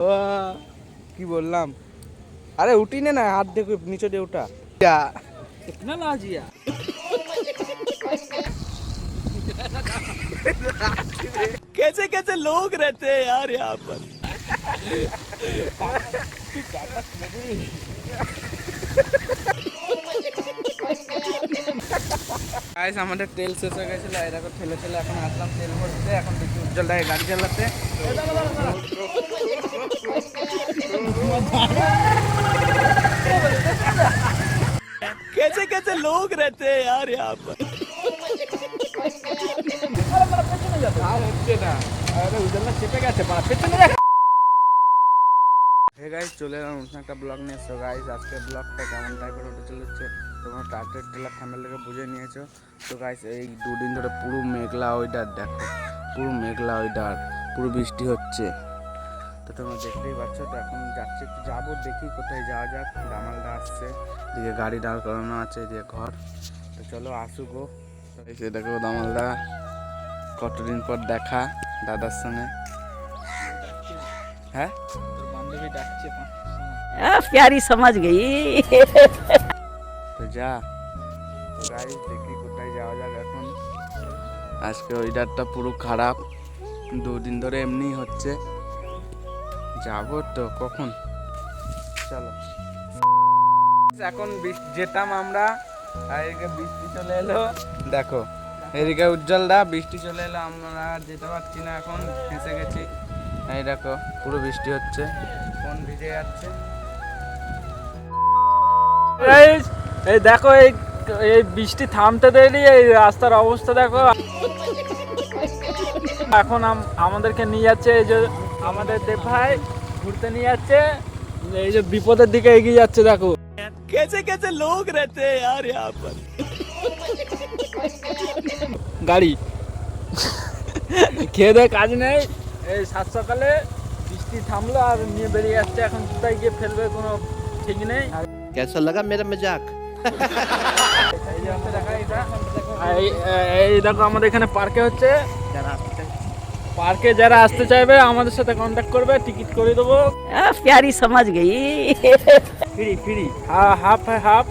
ও, কি বললাম আরে উঠি নে না হাত দেখো নিচে দিয়ে উঠা कितना लाजिया कैसे कैसे लोग रहते हैं यार यहाँ पर গাইস আমাদের তেল শেষ হয়ে গেছিল এই দেখো ঠেলে ঠেলে এখন আসলাম তেল ভরতে এখন দেখি উজ্জ্বল দায় গাড়ি চালাতে कैसे कैसे लोग रहते हैं यार यहाँ पर আর হচ্ছে না আরে উজ্জ্বল চেপে গেছে পাড়া পেছনে দেখ হে গাইস চলে এলাম নতুন একটা ব্লগ নিয়ে এসছো গাইস আজকে ব্লগটা কেমন টাইপের হতে চলেছে তোমরা টার্টের টেলার থেকে বুঝে নিয়েছো। তো গাইস এই দুদিন ধরে পুরো মেঘলা ওয়েদার দেখো। পুরো মেঘলা ওয়েদার পুরো বৃষ্টি হচ্ছে। তো তোমরা দেখতেই পাচ্ছ তো এখন যাচ্ছে একটু যাব দেখি কোথায় যাওয়া যাক। দামালদা আসছে এদিকে গাড়ি দাঁড় করানো আছে এদিকে ঘর। তো চলো আসুক ও এসে দেখো দামালদা কতদিন পর দেখা দাদার সঙ্গে? হ্যাঁ? তোর বান্ধবী ডাকছে পাঁচটার সমাজ आ, যা। গাড়ি দেখি কোথায় যাওয়া যাক এখন। আজকে ওয়েদারটা পুরো খারাপ। দুদিন ধরে এমনি হচ্ছে। যাব তো, কখন? চলো। এখন যেতাম আমরা এদিকে বৃষ্টি চলে এলো। দেখো, এদিকে উজ্জ্বল দা, বৃষ্টি চলে এলো, আমরা যেতে পারছি না এখন, ফেঁসে গেছি। এই দেখো, পুরো বৃষ্টি হচ্ছে। ফোন ভিজে যাচ্ছে। এই দেখো এই এই বৃষ্টি থামতে দেয়নি এই রাস্তার অবস্থা দেখো এখন আম- আমাদেরকে নিয়ে যাচ্ছে এই যে আমাদের দেব ভাই ঘুরতে নিয়ে যাচ্ছে এই যে বিপদের দিকে এগিয়ে যাচ্ছে দেখো कैसे कैसे लोग रहते हैं यार यहाँ पर গাড়ি খেয়ে দেয়ে কাজ নেই এই সাত সকালে বৃষ্টি থামলো আর নিয়ে বেরিয়ে যাচ্ছে এখন কোথায় গিয়ে ফেলবে কোনো ঠিক নেই আর कैसा लगा मेरा मजाक এই দেখো আমাদের এখানে পার্কে হচ্ছে। পার্কে যারা আসতে চাইবে আমাদের সাথে কন্ট্যাক্ট করবে টিকিট করে দেবো। প্যারি সমাজ গেই ফ্রি ফ্রি হাফ হাফ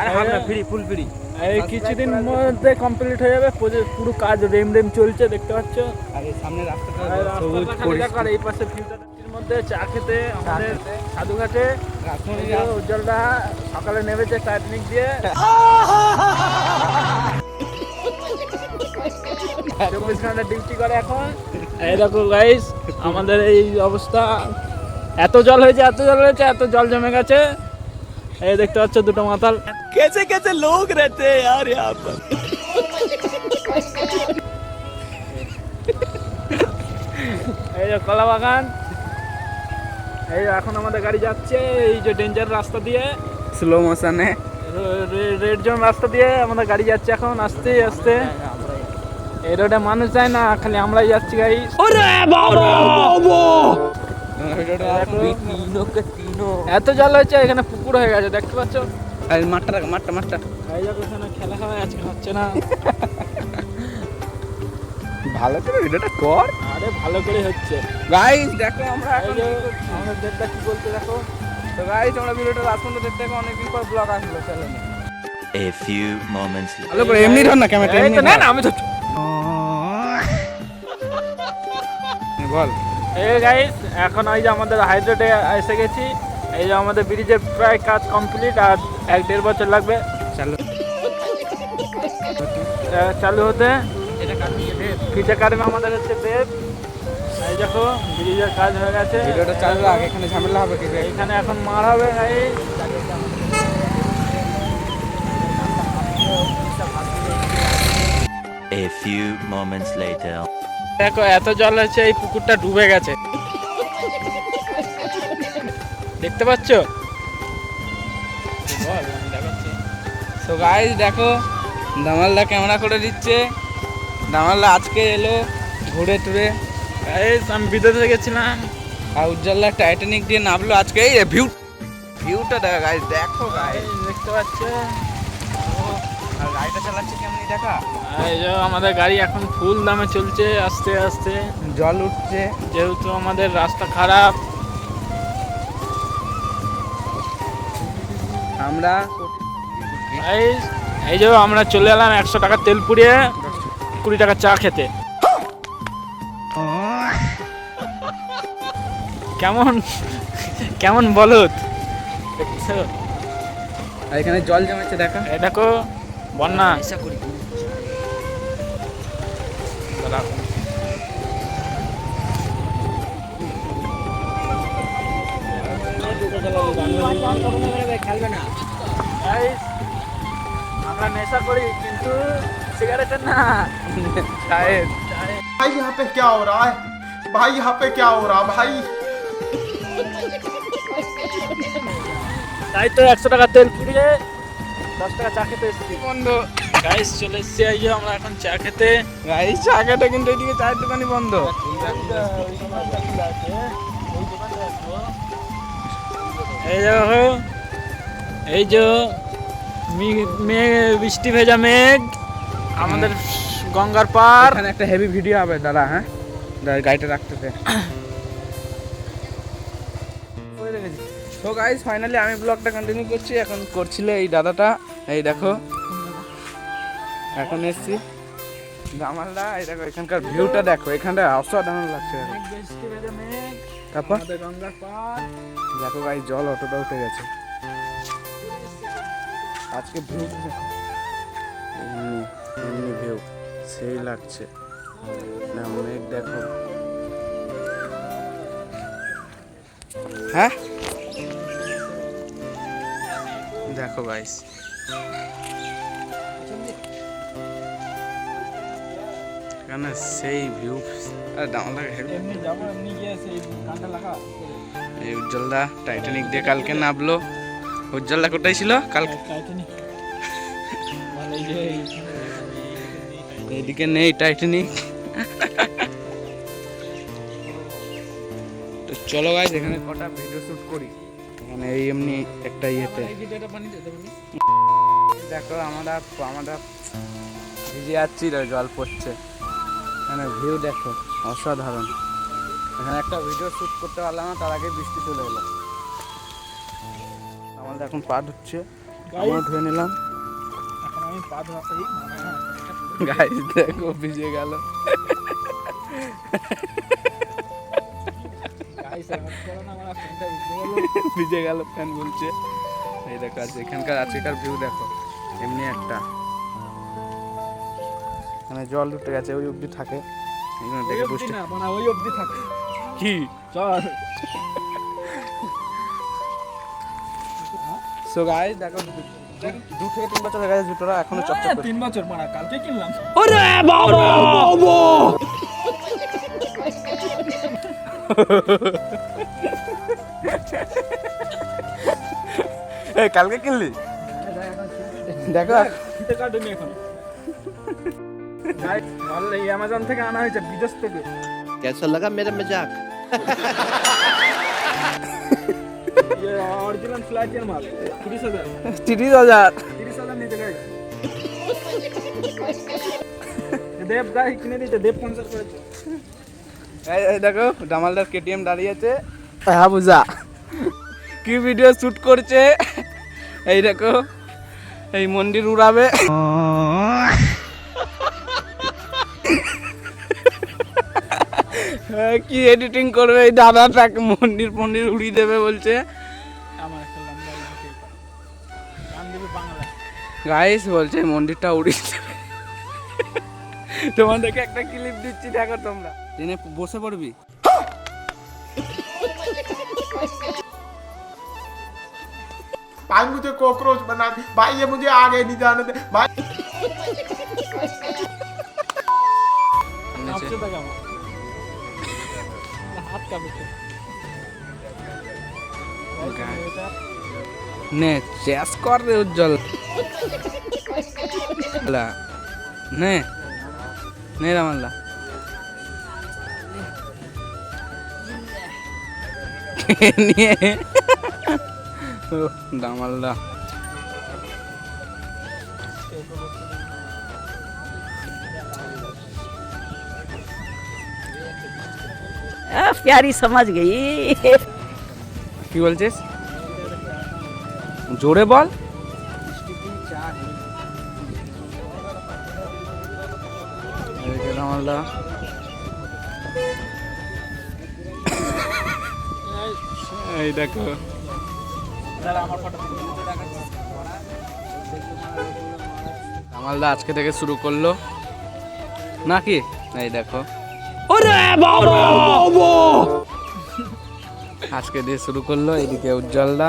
আর হাফ না ফ্রি ফুল ফ্রি এই কিছুদিন মধ্যে কমপ্লিট হয়ে যাবে পুরো কাজ রেম রেম চলছে দেখতে পাচ্ছ? আর সামনে রাস্তাটা সবুজ পরিষ্কার। এই পাশে ফিল্টার ঘুরতে চা খেতে আমাদের সাধুঘাটে। উজ্জ্বলটা সকালে নেমেছে টাইটনিক দিয়ে। চব্বিশ ঘণ্টা ডিউটি করে এখন। এরকম গাইস আমাদের এই অবস্থা। এত জল হয়েছে এত জল হয়েছে এত জল জমে গেছে। এই দেখতে পাচ্ছ দুটো মাতাল। কেচে কেচে লোক রেতে আর এই যে কলা বাগান এই এখন আমাদের গাড়ি যাচ্ছে এই যে ডেঞ্জার রাস্তা দিয়ে। স্লো মোশনে রেড জোন রাস্তা দিয়ে আমাদের গাড়ি যাচ্ছে এখন আস্তে আস্তে। এই রোডে মানুষ যায় না খালি আমরাই যাচ্ছি গাড়ি। এত জল হয়েছে এখানে পুকুর হয়ে গেছে দেখতে পাচ্ছ? মাঠটা মাঠটা মাঠটা। এই দেখো এখানে খেলা হয় আজকে হচ্ছে না। ভালো করে ভিডিওটা কর। আরে ভালো করে হচ্ছে। গাইস দেখো আমরা এই এখন যে আমাদের দেবদা কি বলতে দেখো? তো গাইস আমরা ভিডিওটা লাস্ট পর্যন্ত দেখতে থাকো অনেকদিন পর ব্লগ আসলো চ্যানেলে A few moments later. ভালো করে এমনি ধর না ক্যামেরা এমনি না না আমি তো বল। এই গাইস এখন ওই যে আমাদের হাইড্রেটে এসে গেছি। এই যে আমাদের ব্রিজের প্রায় কাজ কমপ্লিট আর এক দেড় বছর লাগবে। চলো। চালু হতে এটা কাটবি ফিতে কাটবে আমাদের হচ্ছে দেব এই দেখো ব্রিজের কাজ হয়ে গেছে। ভিডিওটা চালু রাখ এখানে ঝামেলা হবে কি রে? এখানে এখন মার হবে guys A few moments later. দেখো এত জল হচ্ছে এই পুকুরটা ডুবে গেছে। দেখতে পাচ্ছ? তো গাইস দেখো দামালদা ক্যামেরা করে দিচ্ছে। দামাল্লা আজকে এলো ঘুরে টুরে। আমি বিদ্যাতে গেছিলাম। আর উজ্জ্বলা টাইটানিক দিয়ে নামলো আজকে। এই ভিউ ভিউটা দেখা গাই দেখো গাইজ দেখতে পাচ্ছ? আর গাড়িটা চালাচ্ছে কেমনি দেখা? এই যে আমাদের গাড়ি এখন ফুল দামে চলছে আস্তে আস্তে। জল উঠছে। যেহেতু আমাদের রাস্তা খারাপ। আমরা এই যে আমরা চলে এলাম একশো টাকা তেল পুড়িয়ে। কুড়ি টাকা চা খেতে। কেমন কেমন বলত আর এখানে জল জমেছে দেখা। দেখো বন্যা। দাঁড়াও। Guys, আমরা নেশা করি কিন্তু সিগারেটের না চায়ের भाई यहाँ पे क्या हो रहा है भाई यहाँ पे क्या हो रहा है भाई তাই তো একশো টাকা তেল পুড়িয়ে দশ টাকা চা খেতে এসেছি বন্ধ গাইস চলে এসেছি এই যে আমরা এখন চা খেতে গাইস চাকাটা কিন্তু এদিকে চায়ের দোকানই বন্ধ এই দেখো এই যে মি- মেঘ বৃষ্টি ভেজা মেঘ আমাদের গঙ্গার পার। এখানে একটা হেভি ভিডিও হবে দাদা হ্যাঁ? দাদা গাড়িটা রাখতে দে তো গাইস ফাইনালি আমি ব্লগটা কন্টিনিউ করছি। এখন করছিল এই দাদাটা। এই দেখো। এখন এসছি। জামালদা, এই দেখো, এখানকার ভিউটা দেখো। এখানটা অসাধারণ লাগছে। তারপর? দেখো গাইস জল অতটা উঠে গেছে। আজকে ভিউ দেখো। এমনি ভিউ, সেই লাগছে। না, মেঘ দেখো। হ্যাঁ? দেখো গাইস এখানে সেই ভিউ, আরে লাগা এই উজ্জ্বলদা টাইটানিক দিয়ে কালকে নামলো। উজ্জ্বলদা, কোথায় ছিল? কালকে টাইটানিক এইদিকে নেই টাইটানিক তো চলো গাইজ এখানে কটা ভিডিও শুট করি। মানে এই এমনি একটা ইয়েতে। দেখো আমরা আমরা ভিজে যাচ্ছি রে, জল পড়ছে। এখানে ভিউ দেখো অসাধারণ। এখানে একটা ভিডিও শুট করতে পারলাম না তার আগে বৃষ্টি চলে এলো। আমাদের এখন পা ধুচ্ছে। আমরা ধুয়ে নিলাম। এখন আমি পা ধোয়া গাইজ দেখো ভিজে গেল। গাইস ভিজে গেল ফ্যান বলছে এই দেখো আছে এখানকার আজকেকার ভিউ দেখো। এমনি একটা। মানে জল উঠে গেছে ওই অবধি থাকে। এখানে দেখে বুঝতে না মানে ওই অবধি থাকে। কি? চল। সো গাইস দেখো দু- দু থেকে তিন বছর হয়ে গেছে জুতোটা এখনো চকচক করে তিন বছর মারা কালকে কিনলাম এই কালকে কিনলি দেখো ফিতে কাটেনি এখন গাইস মাল এই অ্যামাজন থেকে আনা হয়েছে বিদেশ থেকে कैसा लगा मेरा मजाक ये অরিজিনাল ফ্ল্যাটের মাল তিরিশ হাজার তিরিশ হাজার তিরিশ হাজার নিতে গাইস দেব গাই কিনে দিতে দেব পঞ্চাশ করেছে এই এই দেখো জামালদার কেটিএম দাঁড়িয়েছে হ্যাঁ বুঝা। কি ভিডিও শুট করছে? এই দেখো এই মন্দির উড়াবে। হ্যাঁ, কি এডিটিং করবে? এই দাদাটাকে মন্দির ফন্দির উড়িয়ে দেবে বলছে। গাইস বলছে এই মন্দিরটা উড়িয়ে দেবে তোমাদেরকে একটা ক্লিপ দিচ্ছি দেখো তোমরা ট্রেনে বসে পড়বি भाई मुझे कॉकरोच बना दे भाई ये मुझे आगे नहीं जाने दे भाई নিচে। কাঁপছে নে চেস কর রে উজ্জ্বল লা, নে নে রামাল্লা নিয়ে ও, দামাল্লা आ, प्यारी समझ गई কি বলছিস জোরে বল। এই দেখো। কামালদা আজকে থেকে শুরু করল। নাকি? এই দেখো। আজকে দিয়ে শুরু করল এদিকে উজ্জ্বলদা।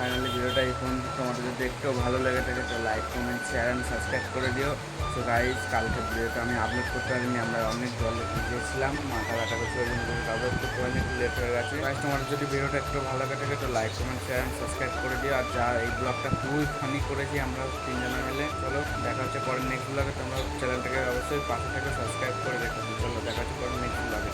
ফাইনালি ভিডিওটা এখন তোমাদের যদি একটু ভালো লেগে থাকে, তো like comment share and subscribe করে দিও। তো গাইস কালকে ভিডিওটা আমি আপলোড করতে পারিনি, আমরা অনেক জল গিয়েছিলাম মাথা ব্যথা ওই জন্য আপলোড করতে পারিনি, একটু লেট হয়ে গেছে। গাইস তোমাদের যদি ভিডিওটা একটু ভালো লাগে থাকে, তো like comment share and subscribe করে দিও। আর যা এই ব্লগটা খুবই ফানি করেছি, আমরা তিনজনে মিলে। চলো, দেখা হচ্ছে পরের নেক্সট ব্লগে তোমরা চ্যানেলটাকে অবশ্যই পাশে থেকে সাবস্ক্রাইব করে রেখো। চলো, দেখা হচ্ছে পরের নেক্সট ব্লগে